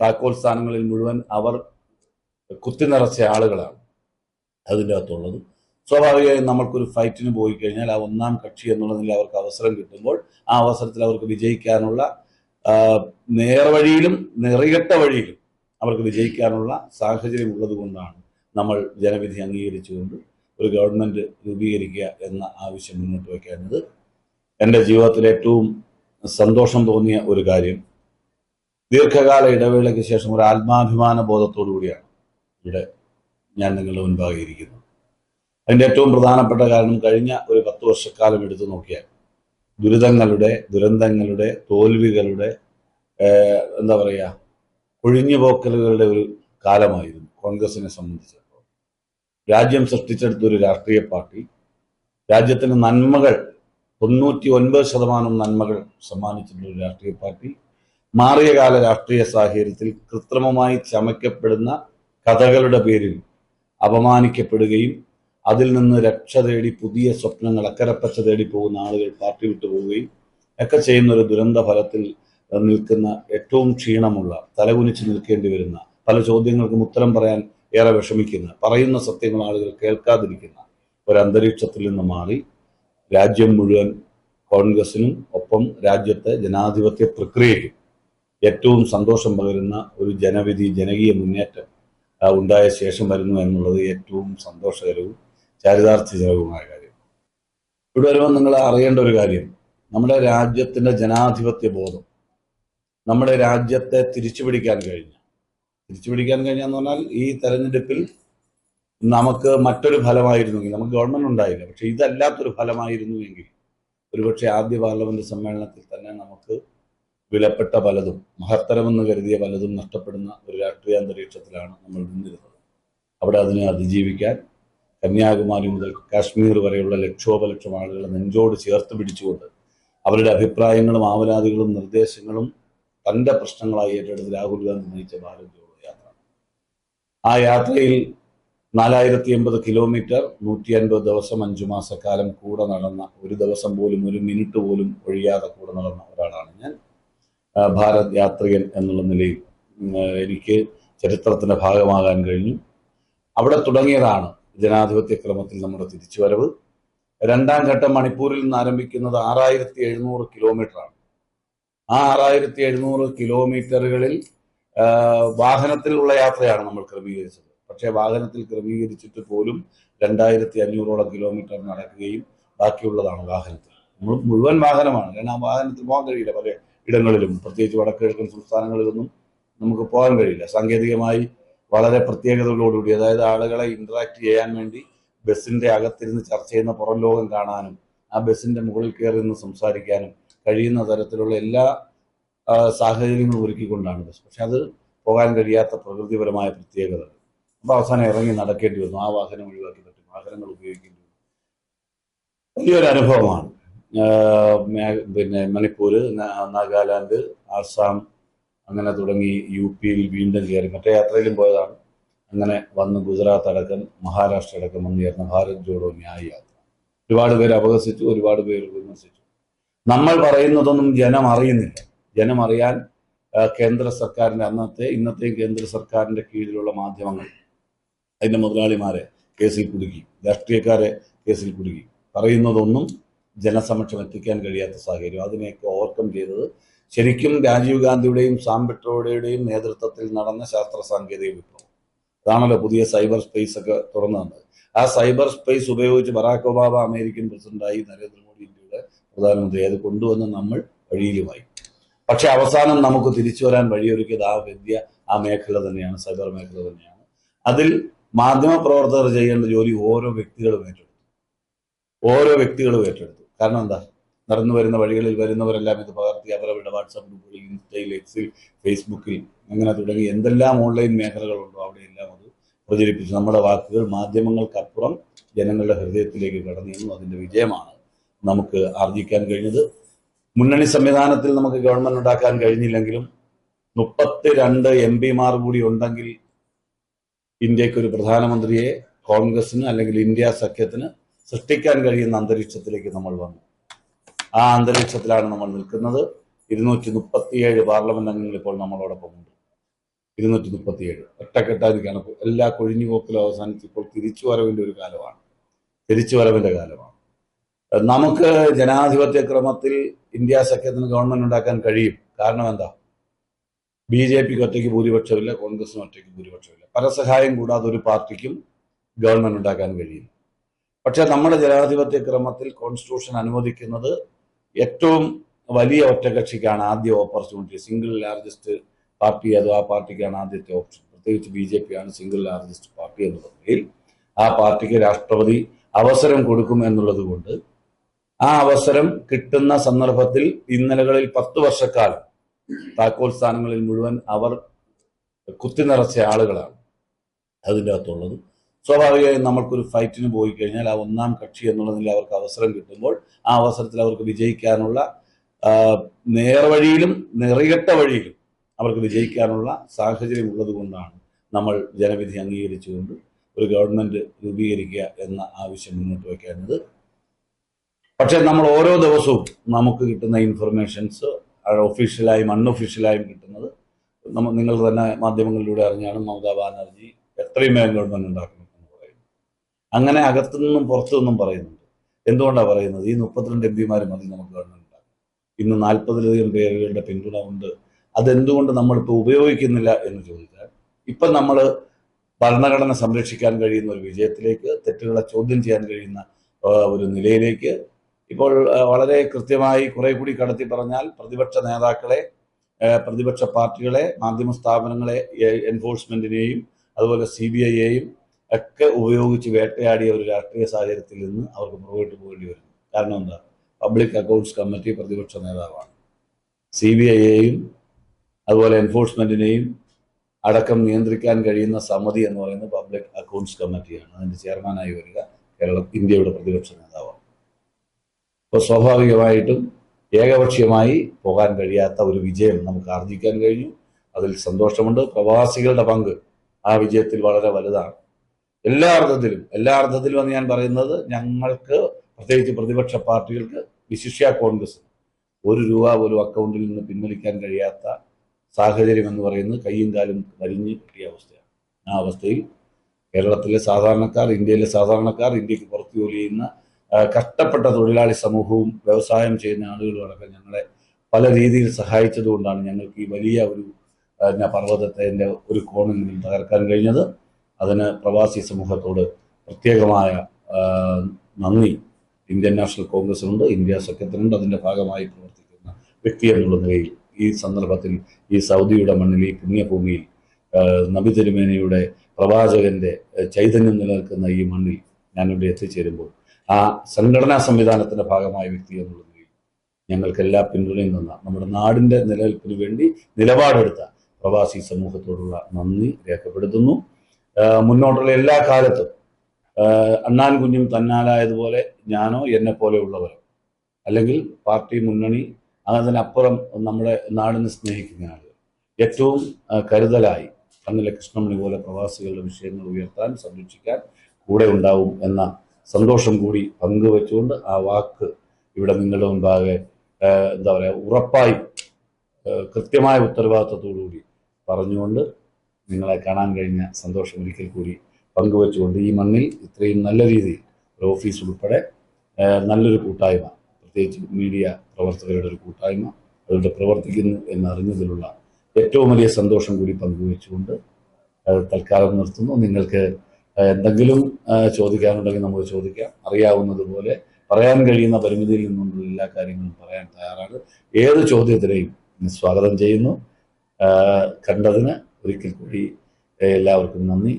താക്കോൽ സ്ഥാനങ്ങളിൽ മുഴുവൻ അവർ കുത്തി നിറച്ച ആളുകളാണ് അതിന്റെ അകത്തുള്ളത്. സ്വാഭാവികമായും നമ്മൾക്കൊരു ഫൈറ്റിന് പോയി കഴിഞ്ഞാൽ ആ ഒന്നാം കക്ഷി എന്നുള്ള നിലയിൽ അവർക്ക് അവസരം കിട്ടുമ്പോൾ ആ അവസരത്തിൽ അവർക്ക് വിജയിക്കാനുള്ള നേർവഴിയിലും നെറികെട്ട വഴിയിലും അവർക്ക് വിജയിക്കാനുള്ള സാഹചര്യം ഉള്ളത് കൊണ്ടാണ് നമ്മൾ ജനവിധി അംഗീകരിച്ചുകൊണ്ട് ഒരു ഗവൺമെന്റ് രൂപീകരിക്കുക എന്ന ആവശ്യം മുന്നോട്ട് വയ്ക്കേണ്ടത്. എന്റെ ജീവിതത്തിൽ ഏറ്റവും സന്തോഷം തോന്നിയ ഒരു കാര്യം ദീർഘകാല ഇടവേളയ്ക്ക് ശേഷം ഒരു ആത്മാഭിമാന ബോധത്തോടു കൂടിയാണ് ഇവിടെ ഞാൻ നിങ്ങളുടെ മുൻപാകെ ഇരിക്കുന്നത് അതിന്റെ ഏറ്റവും പ്രധാനപ്പെട്ട കാരണം കഴിഞ്ഞ ഒരു പത്ത് വർഷക്കാലം എടുത്തു നോക്കിയാൽ ദുരിതങ്ങളുടെ ദുരന്തങ്ങളുടെ തോൽവികളുടെ എന്താ പറയുക ഒഴിഞ്ഞുപോക്കലുകളുടെ ഒരു കാലമായിരുന്നു കോൺഗ്രസിനെ സംബന്ധിച്ചിടത്തോളം. രാജ്യം സൃഷ്ടിച്ചെടുത്ത ഒരു രാഷ്ട്രീയ പാർട്ടി രാജ്യത്തിന് നന്മകൾ തൊണ്ണൂറ്റി ഒൻപത് ശതമാനം നന്മകൾ സമ്മാനിച്ചിട്ടുള്ള ഒരു രാഷ്ട്രീയ പാർട്ടി മാറിയ കാല രാഷ്ട്രീയ സാഹചര്യത്തിൽ കൃത്രിമമായി ചമയ്ക്കപ്പെടുന്ന കഥകളുടെ പേരിൽ അപമാനിക്കപ്പെടുകയും അതിൽ നിന്ന് രക്ഷ തേടി പുതിയ സ്വപ്നങ്ങൾ അക്കരപ്പച്ച തേടി പോകുന്ന ആളുകൾ പാർട്ടി വിട്ടു പോവുകയും ഒക്കെ ചെയ്യുന്ന ഒരു ദുരന്ത ഫലത്തിൽ നിൽക്കുന്ന ഏറ്റവും ക്ഷീണമുള്ള തലകുനിച്ച് നിൽക്കേണ്ടി വരുന്ന പല ചോദ്യങ്ങൾക്കും ഉത്തരം പറയാൻ ഏറെ വിഷമിക്കുന്ന പറയുന്ന സത്യങ്ങൾ ആളുകൾ കേൾക്കാതിരിക്കുന്ന ഒരു അന്തരീക്ഷത്തിൽ നിന്ന് മാറി രാജ്യം മുഴുവൻ കോൺഗ്രസിനും ഒപ്പം രാജ്യത്തെ ജനാധിപത്യ പ്രക്രിയയ്ക്കും ഏറ്റവും സന്തോഷം പകരുന്ന ഒരു ജനവിധി ജനകീയ മുന്നേറ്റം ഉണ്ടായ ശേഷം വരുന്നു എന്നുള്ളത് ഏറ്റവും സന്തോഷകരവും ചാരിതാർത്ഥ്യജനകവുമായ കാര്യം. ഇവിടെ വരുമ്പോൾ നിങ്ങൾ അറിയേണ്ട ഒരു കാര്യം. നമ്മുടെ രാജ്യത്തിന്റെ ജനാധിപത്യ ബോധം നമ്മുടെ രാജ്യത്തെ തിരിച്ചുപിടിക്കാൻ കഴിഞ്ഞ. തിരിച്ചുപിടിക്കാൻ കഴിഞ്ഞെന്ന് പറഞ്ഞാൽ ഈ തെരഞ്ഞെടുപ്പിൽ നമുക്ക് മറ്റൊരു ഫലമായിരുന്നെങ്കിൽ നമുക്ക് ഗവൺമെന്റ് ഉണ്ടായില്ല പക്ഷെ ഇതല്ലാത്തൊരു ഫലമായിരുന്നുവെങ്കിൽ ഒരുപക്ഷെ ആദ്യ പാർലമെന്റ് സമ്മേളനത്തിൽ തന്നെ നമുക്ക് വിലപ്പെട്ട പലതും മഹത്തരമെന്ന് കരുതിയ പലതും നഷ്ടപ്പെടുന്ന ഒരു രാഷ്ട്രീയ അന്തരീക്ഷത്തിലാണ് നമ്മൾ നിന്നിരുന്നത്. അവിടെ അതിനെ അതിജീവിക്കാൻ കന്യാകുമാരി മുതൽ കാശ്മീർ വരെയുള്ള ലക്ഷോപലക്ഷം ആളുകളെ നെഞ്ചോട് ചേർത്ത് പിടിച്ചുകൊണ്ട് അവരുടെ അഭിപ്രായങ്ങളും ആവലാതികളും നിർദ്ദേശങ്ങളും തന്റെ പ്രശ്നങ്ങളായി ഏറ്റെടുത്ത് രാഹുൽ ഗാന്ധി നയിച്ച ഭാരത് ജോഡോ യാത്ര. ആ യാത്രയിൽ നാലായിരത്തി എൺപത് കിലോമീറ്റർ നൂറ്റി അൻപത് ദിവസം അഞ്ചു മാസക്കാലം കൂടെ നടന്ന ഒരു ദിവസം പോലും ഒരു മിനിറ്റ് പോലും ഒഴിയാതെ കൂടെ നടന്ന ഒരാളാണ് ഞാൻ. ഭാരത് യാത്രികൻ എന്നുള്ള നിലയിൽ എനിക്ക് ചരിത്രത്തിന്റെ ഭാഗമാകാൻ കഴിഞ്ഞു. അവിടെ തുടങ്ങിയതാണ് ജനാധിപത്യ ക്രമത്തിൽ നമ്മുടെ തിരിച്ചുവരവ്. രണ്ടാം ഘട്ടം മണിപ്പൂരിൽ നിന്ന് ആരംഭിക്കുന്നത് ആറായിരത്തി എഴുന്നൂറ് കിലോമീറ്ററാണ്. ആ ആറായിരത്തി എഴുന്നൂറ് കിലോമീറ്ററുകളിൽ വാഹനത്തിലുള്ള യാത്രയാണ് നമ്മൾ ക്രമീകരിച്ചത്. പക്ഷേ വാഹനത്തിൽ ക്രമീകരിച്ചിട്ട് പോലും രണ്ടായിരത്തി അഞ്ഞൂറോളം കിലോമീറ്റർ നടക്കുകയും ബാക്കിയുള്ളതാണ് വാഹനത്തിൽ. മുഴുവൻ വാഹനമാണ്. കാരണം ആ വാഹനത്തിൽ പോകാൻ കഴിയില്ല. പല ഇടങ്ങളിലും പ്രത്യേകിച്ച് വടക്ക് കിഴക്കൻ സംസ്ഥാനങ്ങളിലൊന്നും നമുക്ക് പോകാൻ കഴിയില്ല. സാങ്കേതികമായി വളരെ പ്രത്യേകതകളോടുകൂടി അതായത് ആളുകളെ ഇന്ററാക്ട് ചെയ്യാൻ വേണ്ടി ബസ്സിന്റെ അകത്തിരുന്ന് ചർച്ച ചെയ്യുന്ന പുറം ലോകം കാണാനും ആ ബസ്സിന്റെ മുകളിൽ കയറി നിന്ന് സംസാരിക്കാനും കഴിയുന്ന തരത്തിലുള്ള എല്ലാ സാഹചര്യങ്ങളും ഒരുക്കിക്കൊണ്ടാണ് ബസ്. പക്ഷെ അത് പോകാൻ കഴിയാത്ത പ്രകൃതിപരമായ പ്രത്യേകതകൾ അപ്പൊ അവസാനം ഇറങ്ങി നടക്കേണ്ടി വന്നു. ആ വാഹനം ഒഴിവാക്കി പറ്റും. വാഹനങ്ങൾ ഉപയോഗിക്കേണ്ടി വന്നു. വലിയൊരു അനുഭവമാണ്. പിന്നെ മണിപ്പൂര് നാ- നാഗാലാൻഡ് ആസാം അങ്ങനെ തുടങ്ങി യു പിയിൽ വീണ്ടും കയറി. മറ്റേ യാത്രയിലും പോയതാണ്. അങ്ങനെ വന്ന് ഗുജറാത്ത് അടക്കം മഹാരാഷ്ട്ര അടക്കം വന്നു ചേർന്ന ഭാരത് ജോഡോ ന്യായ യാത്ര. ഒരുപാട് പേര് അപഹസിച്ചു ഒരുപാട് പേര് വിമർശിച്ചു. നമ്മൾ പറയുന്നതൊന്നും ജനം അറിയുന്നില്ല. ജനം അറിയാൻ കേന്ദ്ര സർക്കാരിന്റെ അന്നത്തെ ഇന്നത്തെ കേന്ദ്ര സർക്കാരിന്റെ കീഴിലുള്ള മാധ്യമങ്ങൾ അതിന്റെ മുതലാളിമാരെ കേസിൽ കുടുക്കി രാഷ്ട്രീയക്കാരെ കേസിൽ കുടുക്കി. പറയുന്നതൊന്നും ജനസമക്ഷം എത്തിക്കാൻ കഴിയാത്ത സാഹചര്യം. അതിനെയൊക്കെ ഓവർകം ചെയ്തത് ശരിക്കും രാജീവ് ഗാന്ധിയുടെയും സാം പെട്രോയുടെയും നേതൃത്വത്തിൽ നടന്ന ശാസ്ത്ര സാങ്കേതിക വിപ്ലവം. അതാണല്ലോ പുതിയ സൈബർ സ്പേസ് ഒക്കെ തുറന്നു തന്നത്. ആ സൈബർ സ്പേസ് ഉപയോഗിച്ച് ബറാക് ഒബാമ അമേരിക്കൻ പ്രസിഡന്റായി നരേന്ദ്രമോദി ഇന്ത്യയുടെ പ്രധാനമന്ത്രി. അത് കൊണ്ടുവന്ന് നമ്മൾ വഴിയിലുമായി. പക്ഷെ അവസാനം നമുക്ക് തിരിച്ചു വരാൻ വഴിയൊരുക്കിയത് ആ വിദ്യ ആ മേഖല തന്നെയാണ് സൈബർ മേഖല തന്നെയാണ്. അതിൽ മാധ്യമ പ്രവർത്തകർ ചെയ്യേണ്ട ജോലി ഓരോ വ്യക്തികളും ഏറ്റെടുത്തു. ഓരോ വ്യക്തികളും ഏറ്റെടുത്തു. കാരണം എന്താ? നടന്നു വരുന്ന വഴികളിൽ വരുന്നവരെല്ലാം ഇത് പകർത്തി അവരവരുടെ വാട്സാപ്പ് ഗ്രൂപ്പുകളിൽ ഇൻസ്റ്റയിൽ എക്സിൽ ഫേസ്ബുക്കിൽ അങ്ങനെ തുടങ്ങി എന്തെല്ലാം ഓൺലൈൻ മേഖലകളുണ്ടോ അവിടെയെല്ലാം അത് പ്രചരിപ്പിച്ചു. നമ്മുടെ വാക്കുകൾ മാധ്യമങ്ങൾക്കപ്പുറം ജനങ്ങളുടെ ഹൃദയത്തിലേക്ക് കടന്നിരുന്നു അതിന്റെ വിജയമാണ് നമുക്ക് ആർജിക്കാൻ കഴിഞ്ഞത്. മുന്നണി സംവിധാനത്തിൽ നമുക്ക് ഗവൺമെന്റ് ഉണ്ടാക്കാൻ കഴിഞ്ഞില്ലെങ്കിലും മുപ്പത്തി രണ്ട് എം പിമാർ കൂടി ഉണ്ടെങ്കിൽ ഇന്ത്യയ്ക്ക് ഒരു പ്രധാനമന്ത്രിയെ കോൺഗ്രസിന് അല്ലെങ്കിൽ ഇന്ത്യ സഖ്യത്തിന് സൃഷ്ടിക്കാൻ കഴിയുന്ന അന്തരീക്ഷത്തിലേക്ക് നമ്മൾ വന്നു. ആ അന്തരീക്ഷത്തിലാണ് നമ്മൾ നിൽക്കുന്നത്. ഇരുന്നൂറ്റി മുപ്പത്തിയേഴ് പാർലമെന്റ് അംഗങ്ങൾ ഇപ്പോൾ നമ്മളോടൊപ്പം ഉണ്ട്. ഇരുന്നൂറ്റി മുപ്പത്തിയേഴ് ഒറ്റക്കെട്ടാതി കണക്ക് എല്ലാ കൊഴിഞ്ഞുപോക്കിലും അവസാനിച്ച് ഇപ്പോൾ തിരിച്ചുവരവിന്റെ ഒരു കാലമാണ്. തിരിച്ചു തിരിച്ചുവരവിന്റെ കാലമാണ്. നമുക്ക് ജനാധിപത്യ ക്രമത്തിൽ ഇന്ത്യ സഖ്യത്തിന് ഗവൺമെന്റ് ഉണ്ടാക്കാൻ കഴിയും. കാരണം എന്താ? ബി ജെ പിക്ക് ഒറ്റയ്ക്ക് ഭൂരിപക്ഷമില്ല കോൺഗ്രസിന് ഒറ്റയ്ക്ക് ഭൂരിപക്ഷമില്ല. പരസഹായം കൂടാതെ ഒരു പാർട്ടിക്കും ഗവൺമെന്റ് ഉണ്ടാക്കാൻ കഴിയും പക്ഷെ നമ്മുടെ ജനാധിപത്യ ക്രമത്തിൽ കോൺസ്റ്റിറ്റ്യൂഷൻ അനുവദിക്കുന്നത് ഏറ്റവും വലിയ ഒറ്റകക്ഷിക്കാണ് ആദ്യ ഓപ്പർച്യൂണിറ്റി സിംഗിൾ ലാർജസ്റ്റ് പാർട്ടി അത് ആ പാർട്ടിക്കാണ് ആദ്യത്തെ ഓപ്ഷൻ പ്രത്യേകിച്ച് ബി ജെ പി ആണ് സിംഗിൾ ലാർജസ്റ്റ് പാർട്ടി എന്ന് നിലയിൽ ആ പാർട്ടിക്ക് രാഷ്ട്രപതി അവസരം കൊടുക്കും എന്നുള്ളത് കൊണ്ട് ആ അവസരം കിട്ടുന്ന സന്ദർഭത്തിൽ ഇന്നലകളിൽ പത്ത് വർഷക്കാലം താക്കോൽ സ്ഥാനങ്ങളിൽ മുഴുവൻ അവർ കുത്തി നിറച്ച ആളുകളാണ് അതിന്റെ അകത്തുള്ളത്. സ്വാഭാവികമായും നമ്മൾക്കൊരു ഫൈറ്റിന് പോയി കഴിഞ്ഞാൽ ആ ഒന്നാം കക്ഷി എന്നുള്ള നിലയിൽ അവർക്ക് അവസരം കിട്ടുമ്പോൾ ആ അവസരത്തിൽ അവർക്ക് വിജയിക്കാനുള്ള നേർവഴിയിലും നിറികെട്ട വഴിയിലും അവർക്ക് വിജയിക്കാനുള്ള സാഹചര്യം ഉള്ളത് കൊണ്ടാണ് നമ്മൾ ജനവിധി അംഗീകരിച്ചുകൊണ്ട് ഒരു ഗവൺമെന്റ് രൂപീകരിക്കുക എന്ന ആവശ്യം മുന്നോട്ട് വയ്ക്കേണ്ടത്. പക്ഷെ നമ്മൾ ഓരോ ദിവസവും നമുക്ക് കിട്ടുന്ന ഇൻഫർമേഷൻസ് ഒഫീഷ്യലായും അൺഒഫീഷ്യലായും കിട്ടുന്നത് നമ്മൾ നിങ്ങൾ തന്നെ മാധ്യമങ്ങളിലൂടെ അറിഞ്ഞാണ് മമതാ ബാനർജി എത്രയും വേഗം ഗവൺമെന്റ് പറയുന്നത് അങ്ങനെ അകത്തു നിന്നും പുറത്തു നിന്നും പറയുന്നുണ്ട്. എന്തുകൊണ്ടാണ് പറയുന്നത്? ഈ മുപ്പത്തിരണ്ട് എം പിമാർ മതി നമുക്ക് ഗവൺമെന്റ് ഇന്ന് നാൽപ്പതിലധികം പേരുകളുടെ പിന്തുണ ഉണ്ട്. അതെന്തുകൊണ്ട് നമ്മളിപ്പോൾ ഉപയോഗിക്കുന്നില്ല എന്ന് ചോദിച്ചാൽ ഇപ്പം നമ്മൾ ഭരണഘടന സംരക്ഷിക്കാൻ കഴിയുന്ന ഒരു വിജയത്തിലേക്ക് തെറ്റുകളെ ചോദ്യം ചെയ്യാൻ കഴിയുന്ന ഒരു നിലയിലേക്ക് ഇപ്പോൾ വളരെ കൃത്യമായി കുറെ കൂടി കടത്തി പറഞ്ഞാൽ പ്രതിപക്ഷ നേതാക്കളെ പ്രതിപക്ഷ പാർട്ടികളെ മാധ്യമ സ്ഥാപനങ്ങളെ എൻഫോഴ്സ്മെന്റിനെയും അതുപോലെ സി ബി ഐയെയും ഒക്കെ ഉപയോഗിച്ച് വേട്ടയാടിയ ഒരു രാഷ്ട്രീയ സാഹചര്യത്തിൽ നിന്ന് അവർക്ക് പുറകോട്ട് പോകേണ്ടി വരുന്നു കാരണം എന്താ? പബ്ലിക് അക്കൗണ്ട്സ് കമ്മിറ്റി പ്രതിപക്ഷ നേതാവാണ്. സി ബി ഐയെയും അതുപോലെ എൻഫോഴ്സ്മെന്റിനെയും അടക്കം നിയന്ത്രിക്കാൻ കഴിയുന്ന സമിതി എന്ന് പറയുന്നത് പബ്ലിക് അക്കൗണ്ട്സ് കമ്മിറ്റിയാണ് അതിന്റെ ചെയർമാനായി വരിക കേരള ഇന്ത്യയുടെ പ്രതിപക്ഷ നേതാവാണ്. അപ്പോൾ സ്വാഭാവികമായിട്ടും ഏകപക്ഷീയമായി പോകാൻ കഴിയാത്ത ഒരു വിജയം നമുക്ക് ആർജിക്കാൻ കഴിഞ്ഞു. അതിൽ സന്തോഷമുണ്ട്. പ്രവാസികളുടെ പങ്ക് ആ വിജയത്തിൽ വളരെ വലുതാണ്. എല്ലാ അർത്ഥത്തിലും എല്ലാ അർത്ഥത്തിലും എന്ന് ഞാൻ പറയുന്നത് ഞങ്ങൾക്ക് പ്രത്യേകിച്ച് പ്രതിപക്ഷ പാർട്ടികൾക്ക് വിശിഷ്യ കോൺഗ്രസ്. ഒരു രൂപ പോലും അക്കൗണ്ടിൽ നിന്ന് പിൻവലിക്കാൻ കഴിയാത്ത സാഹചര്യം എന്ന് പറയുന്നത് കയ്യും കാലും വലിഞ്ഞ് കിട്ടിയ അവസ്ഥയാണ്. ആ അവസ്ഥയിൽ കേരളത്തിലെ സാധാരണക്കാർ ഇന്ത്യയിലെ സാധാരണക്കാർ ഇന്ത്യയ്ക്ക് പുറത്ത് ജോലി ചെയ്യുന്ന കഷ്ടപ്പെട്ട തൊഴിലാളി സമൂഹവും വ്യവസായം ചെയ്യുന്ന ആളുകളും അടക്കം ഞങ്ങളെ പല രീതിയിൽ സഹായിച്ചതുകൊണ്ടാണ് ഞങ്ങൾക്ക് ഈ വലിയ ഒരു പർവതത്തെ ഒരു കോണിൽ നിന്ന് തകർക്കാൻ കഴിഞ്ഞത്. അതിന് പ്രവാസി സമൂഹത്തോട് പ്രത്യേകമായ നന്ദി. ഇന്ത്യൻ നാഷണൽ കോൺഗ്രസിനുണ്ട് ഇന്ത്യ സഖ്യത്തിനുണ്ട് അതിന്റെ ഭാഗമായി പ്രവർത്തിക്കുന്ന വ്യക്തി എന്നുള്ള നിലയിൽ ഈ സന്ദർഭത്തിൽ ഈ സൗദിയുടെ മണ്ണിൽ ഈ പുണ്യഭൂമിയിൽ നബി തിരുമേനയുടെ പ്രവാചകന്റെ ചൈതന്യം നിലനിൽക്കുന്ന ഈ മണ്ണിൽ ഞാനിവിടെ എത്തിച്ചേരുമ്പോൾ ആ സംഘടനാ സംവിധാനത്തിന്റെ ഭാഗമായ വ്യക്തി എന്നുള്ള നിലയിൽ ഞങ്ങൾക്ക് എല്ലാ പിന്തുണയും തന്ന നമ്മുടെ നാടിന്റെ നിലനിൽപ്പിന് വേണ്ടി നിലപാടെടുത്ത പ്രവാസി സമൂഹത്തോടുള്ള നന്ദി രേഖപ്പെടുത്തുന്നു. മുന്നോട്ടുള്ള എല്ലാ കാലത്തും അണ്ണാൻ കുഞ്ഞും തന്നാലായതുപോലെ ഞാനോ എന്നെ പോലെയുള്ളവരോ അല്ലെങ്കിൽ പാർട്ടി മുന്നണി അതിനപ്പുറം നമ്മുടെ നാടിനെ സ്നേഹിക്കുന്ന ആളുകൾ. ഏറ്റവും കരുതലായി കണ്ണിലെ കൃഷ്ണമണി പോലെ പ്രവാസികളുടെ വിഷയങ്ങൾ ഉയർത്താൻ സംരക്ഷിക്കാൻ കൂടെ ഉണ്ടാവും എന്ന സന്തോഷം കൂടി പങ്കുവെച്ചുകൊണ്ട് ആ വാക്ക് ഇവിടെ നിങ്ങളുടെ മുമ്പാകെ എന്താ പറയുക ഉറപ്പായി കൃത്യമായ കൃത്യമായ ഉത്തരവാദിത്തത്തോടുകൂടി പറഞ്ഞുകൊണ്ട് നിങ്ങളെ കാണാൻ കഴിഞ്ഞ സന്തോഷം ഒരിക്കൽ കൂടി പങ്കുവെച്ചുകൊണ്ട് ഈ മണ്ണിൽ ഇത്രയും നല്ല രീതിയിൽ ഒരു ഓഫീസ് ഉൾപ്പെടെ നല്ലൊരു കൂട്ടായ്മ പ്രത്യേകിച്ച് മീഡിയ പ്രവർത്തകരുടെ ഒരു കൂട്ടായ്മ അതുകൊണ്ട് പ്രവർത്തിക്കുന്നു എന്നറിഞ്ഞതിലുള്ള ഏറ്റവും വലിയ സന്തോഷം കൂടി പങ്കുവെച്ചുകൊണ്ട് തൽക്കാലം നിർത്തുന്നു. നിങ്ങൾക്ക് എന്തെങ്കിലും ചോദിക്കാനുണ്ടെങ്കിൽ നമ്മൾ ചോദിക്കാം. അറിയാവുന്നതുപോലെ പറയാൻ കഴിയുന്ന പരിമിതിയിൽ നിന്നുള്ള എല്ലാ കാര്യങ്ങളും പറയാൻ തയ്യാറാണ്. ഏത് ചോദ്യത്തിനെയും സ്വാഗതം ചെയ്യുന്നു. കണ്ടതിന് ഒരിക്കൽ കൂടി എല്ലാവർക്കും നന്ദി.